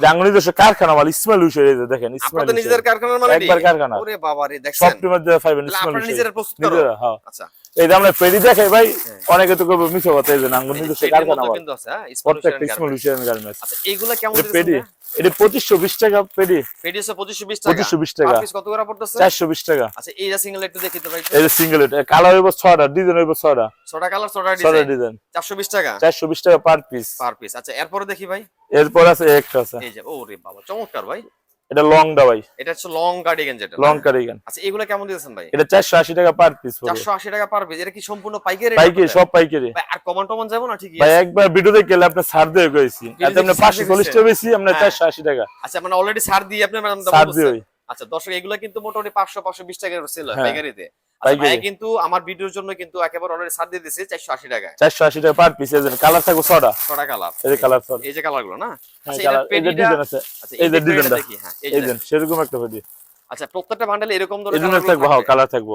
জাঙ্গনি দেশে কারখানা মাল ইসমাইল হুসের এই যে দেখেন ইসমাইল আপনাদের নিজেদের কারখানার মাল একবার কারখানা। ওরে বাবা রে দেখছেন? সবটির মধ্যে পাইবেন ইসমাইল হুসের নিজেরা প্রস্তুত নিজেরা হ্যাঁ। আচ্ছা। এই যে আমরা পেডি দেখাই ভাই অনেকে তো করবে মিছো কথা এই যে পেটির কারখানা মাল। কিন্তু আছে হ্যাঁ ইসমাইল আচ্ছা এইগুলা কেমন পেডি? এটা পঁচিশশো বিশ টাকা পেডি। পেডি হচ্ছে 2520 টাকা। 2520 টাকা। Per কত করে পড়তেছে? চারশো বিশ টাকা। আচ্ছা এইটা সিঙ্গেল একটু দেখি তো ভাই এই সিঙ্গেল এটা। কালার হইব ছটা ডিজাইন হইব ছটা ছটা কালার ছটা ছটা ডিজাইন ডিজাইন 420 টাকা? চারশো বিশ টাকা পার পিস পার পিস আচ্ছা এরপরে দেখি ভাই। এরপর আছে একটা আছে। এই যে ওরে বাবা চমৎকার ভাই। এটা লং দা ভাই। এটা হচ্ছে লং কার্ডিগান যেটা। লং কারিগান আচ্ছা এগুলা কেমন দিতেছেন ভাই? এটা চারশো আশি টাকা পার পিস পড়বে। 480 টাকা পার পিস এটা কি সম্পূর্ণ পাইকারি? পাইকারি সব পাইকারি। কমন টমন যাব না? ভাই একবার ভিডিওতে গেলে আপনি ছাড় দিয়ে এত আপনি। টাকা বেশি আপনার হ্যাঁ। চারশো আশি টাকা। আচ্ছা মানে অলরেডি ছাড় দিয়ে আপনি মানে ছাড় দিয়ে আচ্ছা দর্শক এগুলা কিন্তু মোটামুটি 500 520 টাকার সেল হয় হ্যাঁ, পাইকারিতে। আচ্ছা ভাই কিন্তু আমার ভিডিওর জন্য কিন্তু একেবারে অলরেডি ছাড় দিয়ে দিয়েছে 480 টাকায়। চারশো আশি টাকা পার পিস কালার থাকবে ছটা। ছটা কালার এই যে কালার এই যে কালারগুলো না? হ্যাঁ, আচ্ছা এই যে ডিজাইন আছে। আচ্ছা এই যে ডিজাইনটা ডিজাইনটা দেখি হ্যাঁ এই যে সেরকম একটা ভিডিও আচ্ছা প্রত্যেকটা বান্ডেলে এরকম ধরনের থাকব হ্যাঁ থাকবে। কালার থাকব।